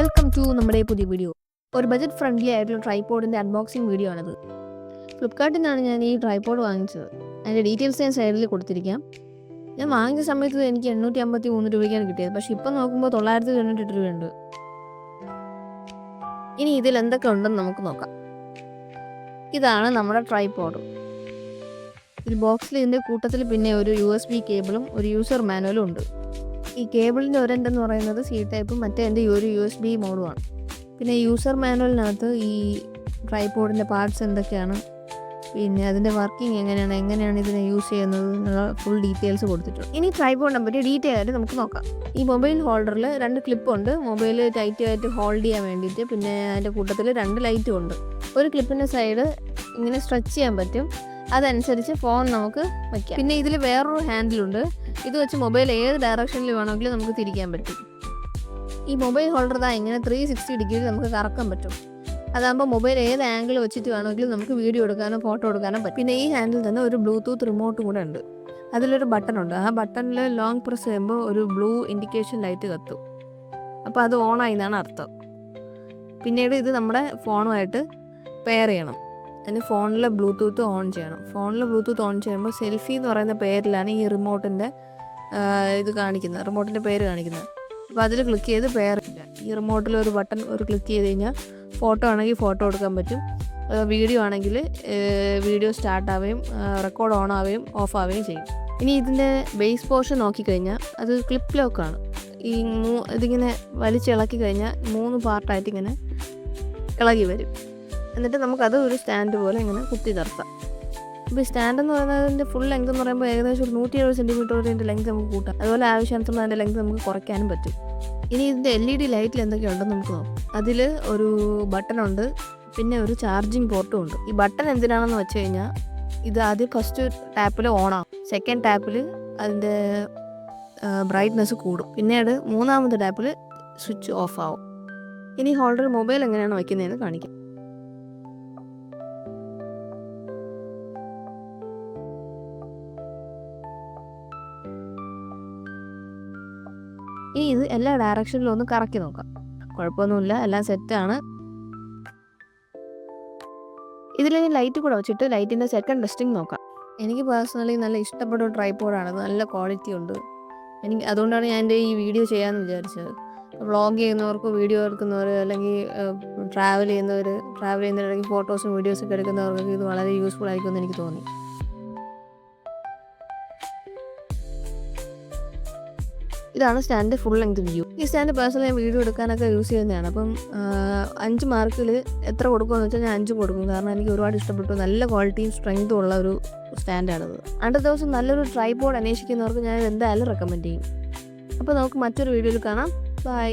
നമ്മുടെ പുതിയ വീഡിയോ ഒരു ബജറ്റ് ഫ്രണ്ട്ലി ആയിട്ടുള്ള ട്രൈപോഡിന്റെ അൺബോക്സിങ് വീഡിയോ ആണത്. ഫ്ലിപ്കാർട്ടിൽ നിന്നാണ് ഞാൻ ഈ ട്രൈപോഡ് വാങ്ങിച്ചത്. അതിന്റെ ഡീറ്റെയിൽസ് ഞാൻ സൈഡിൽ കൊടുത്തിരിക്കാം. ഞാൻ വാങ്ങിച്ച സമയത്ത് എനിക്ക് എണ്ണൂറ്റി അമ്പത്തി മൂന്ന് രൂപയ്ക്കാണ് കിട്ടിയത്. പക്ഷേ ഇപ്പം നോക്കുമ്പോൾ തൊള്ളായിരത്തി തൊണ്ണൂറ്റെട്ട് രൂപയുണ്ട്. ഇനി ഇതിൽ എന്തൊക്കെ ഉണ്ടെന്ന് നമുക്ക് നോക്കാം. ഇതാണ് നമ്മുടെ ട്രൈപോഡ് ഈ ബോക്സിൽ ഇതിന്റെ കൂട്ടത്തിൽ പിന്നെ ഒരു യു എസ് ബി കേബിളും ഒരു യൂസർ മാനുവലും ഉണ്ട്. ഈ കേബിളിന്റെ ഒരെണ്ടെന്ന് പറയുന്നത് സി ടൈപ്പും മറ്റേ എന്റെ ഒരു യു എസ് ബി മോഡുമാണ്. പിന്നെ യൂസർ മാനുവലിനകത്ത് ഈ ട്രൈപോഡിന്റെ പാർട്സ് എന്തൊക്കെയാണ് പിന്നെ അതിന്റെ വർക്കിംഗ് എങ്ങനെയാണ് എങ്ങനെയാണ് ഇതിനെ യൂസ് ചെയ്യുന്നത് എന്നുള്ള ഫുൾ ഡീറ്റെയിൽസ് കൊടുത്തിട്ടുണ്ട്. ഇനി ട്രൈപോഡിനെ പറ്റി ഡീറ്റെയിൽ ആയിട്ട് നമുക്ക് നോക്കാം. ഈ മൊബൈൽ ഹോൾഡറിൽ രണ്ട് ക്ലിപ്പുണ്ട്. മൊബൈൽ ടൈറ്റ് ആയിട്ട് ഹോൾഡ് ചെയ്യാൻ വേണ്ടിയിട്ട് പിന്നെ അതിന്റെ കൂട്ടത്തിൽ രണ്ട് ലൈറ്റും ഉണ്ട്. ഒരു ക്ലിപ്പിന്റെ സൈഡ് ഇങ്ങനെ സ്ട്രെച്ച് ചെയ്യാൻ പറ്റും. അതനുസരിച്ച് ഫോൺ നമുക്ക് വയ്ക്കാം പിന്നെ ഇതിൽ വേറൊരു ഹാൻഡിലുണ്ട്. ഇത് വെച്ച് മൊബൈൽ ഏത് ഡയറക്ഷനിൽ വേണമെങ്കിലും നമുക്ക് തിരിക്കാൻ പറ്റും. ഈ മൊബൈൽ ഹോൾഡർ ഇതാ ഇങ്ങനെ ത്രീ സിക്സ്റ്റി ഡിഗ്രി നമുക്ക് കറക്കാൻ പറ്റും. അതാകുമ്പോൾ മൊബൈൽ ഏത് ആംഗിൾ വെച്ചിട്ട് വേണമെങ്കിലും നമുക്ക് വീഡിയോ എടുക്കാനോ ഫോട്ടോ എടുക്കാനോ പറ്റും. പിന്നെ ഈ ഹാൻഡിൽ തന്നെ ഒരു ബ്ലൂടൂത്ത് റിമോട്ട് കൂടെ ഉണ്ട്. അതിലൊരു ബട്ടൺ ഉണ്ട്. ആ ബട്ടണിൽ ലോങ് പ്രസ് ചെയ്യുമ്പോൾ ഒരു ബ്ലൂ ഇൻഡിക്കേഷൻ ലൈറ്റ് കത്തും. അപ്പോൾ അത് ഓണായി എന്നാണ് അർത്ഥം. പിന്നീട് ഇത് നമ്മുടെ ഫോണുമായിട്ട് പെയർ ചെയ്യണം. അതിന് ഫോണിലെ ബ്ലൂടൂത്ത് ഓൺ ചെയ്യണം. ഫോണിൽ ബ്ലൂടൂത്ത് ഓൺ ചെയ്യുമ്പോൾ സെൽഫി എന്ന് പറയുന്ന പേരിലാണ് ഈ റിമോട്ടിന്റെ ഇത് കാണിക്കുന്നത്. റിമോട്ടിന്റെ പേര് കാണിക്കുന്നത്. അപ്പോൾ അതിൽ ക്ലിക്ക് ചെയ്ത് പേരില്ല ഈ റിമോട്ടിൽ ഒരു ബട്ടൺ ഒരു ക്ലിക്ക് ചെയ്ത് കഴിഞ്ഞാൽ ഫോട്ടോ ആണെങ്കിൽ ഫോട്ടോ എടുക്കാൻ പറ്റും. വീഡിയോ ആണെങ്കിൽ വീഡിയോ സ്റ്റാർട്ട് ആവുകയും റെക്കോർഡ് ഓൺ ആവുകയും ഓഫ് ആവുകയും ചെയ്യും. ഇനി ഇതിന്റെ ബേസ് പോർഷൻ നോക്കിക്കഴിഞ്ഞാൽ അത് ക്ലിപ്പ് ലോക്കാണ് ഈ മൂ ഇതിങ്ങനെ വലിച്ചിളക്കി കഴിഞ്ഞാൽ മൂന്ന് പാർട്ടായിട്ട് ഇങ്ങനെ ഇളകി വരും. എന്നിട്ട് നമുക്കത് ഒരു സ്റ്റാൻഡ് പോലെ ഇങ്ങനെ കുത്തി നിർത്താം. ഇപ്പോൾ സ്റ്റാൻഡ് എന്ന് പറയുന്നതിന്റെ ഫുൾ ലെങ്ത് എന്ന് പറയുമ്പോൾ ഏകദേശം ഒരു നൂറ്റി എഴുപത് സെന്റിമീറ്റർ വരെ ഇതിന്റെ ലെങ്ത് നമുക്ക് കൂട്ടാം. അതുപോലെ ആവശ്യാനുസരണം അതിന്റെ ലെങ്ത് നമുക്ക് കുറയ്ക്കാനും പറ്റും. ഇനി ഇതിന്റെ എൽ ഇ ഡി ലൈറ്റിൽ എന്തൊക്കെയുണ്ടെന്ന് നമുക്ക് നോക്കാം. അതിൽ ഒരു ബട്ടണുണ്ട് പിന്നെ ഒരു ചാർജിങ് പോർട്ടും ഉണ്ട്. ഈ ബട്ടൺ എന്തിനാണെന്ന് വെച്ച് കഴിഞ്ഞാൽ ഇത് ആദ്യം ഫസ്റ്റ് ടാപ്പിൽ ഓണാകും സെക്കൻഡ് ടാപ്പിൽ അതിന്റെ ബ്രൈറ്റ്നെസ് കൂടും. പിന്നീട് മൂന്നാമത്തെ ടാപ്പിൽ സ്വിച്ച് ഓഫ് ആവും. ഇനി ഹോൾഡർ മൊബൈൽ എങ്ങനെയാണ് വയ്ക്കുന്നതെന്ന് കാണിക്കാം. ഇനി ഇത് എല്ലാ ഡയറക്ഷനിലും ഒന്ന് കറക്കി നോക്കാം. കുഴപ്പമൊന്നുമില്ല എല്ലാം സെറ്റാണ് ഇതിൽ ലൈറ്റ് കൂടെ വെച്ചിട്ട് ലൈറ്റിന്റെ സെക്കൻഡ് ടെസ്റ്റിംഗ് നോക്കാം. എനിക്ക് പേഴ്സണലി നല്ല ഇഷ്ടപ്പെട്ട ഒരു ട്രൈപ്പോഡാണ് നല്ല ക്വാളിറ്റി ഉണ്ട്. എനിക്ക് അതുകൊണ്ടാണ് ഞാൻ എന്റെ ഈ വീഡിയോ ചെയ്യാമെന്ന് വിചാരിച്ചത്. വ്ളോഗ് ചെയ്യുന്നവർക്ക് വീഡിയോ എടുക്കുന്നവർ അല്ലെങ്കിൽ ട്രാവൽ ചെയ്യുന്നവർ ട്രാവൽ ചെയ്യുന്നവർ ഫോട്ടോസും വീഡിയോസൊക്കെ എടുക്കുന്നവർക്ക് ഇത് വളരെ യൂസ്ഫുൾ ആയിരിക്കുമെന്ന് എനിക്ക് തോന്നി. ഇതാണ് സ്റ്റാൻഡ് ഫുൾ ലെങ്ത് വ്യൂ ഈ സ്റ്റാൻഡ് പേഴ്സണലി ഞാൻ വീഡിയോ എടുക്കാനൊക്കെ യൂസ് ചെയ്യുന്നതാണ്. അപ്പം അഞ്ച് മാർക്കിൽ എത്ര കൊടുക്കുമെന്ന് വെച്ചാൽ ഞാൻ അഞ്ച് കൊടുക്കും. കാരണം എനിക്ക് ഒരുപാട് ഇഷ്ടപ്പെട്ടു. നല്ല ക്വാളിറ്റിയും സ്ട്രെങ്തും ഉള്ള ഒരു സ്റ്റാൻഡാണിത് അടുത്ത ദിവസം നല്ലൊരു ട്രൈപോഡ് അന്വേഷിക്കുന്നവർക്ക് ഞാൻ എന്തായാലും റെക്കമെൻഡ് ചെയ്യും. അപ്പോൾ നമുക്ക് മറ്റൊരു വീഡിയോയിൽ കാണാം. ബൈ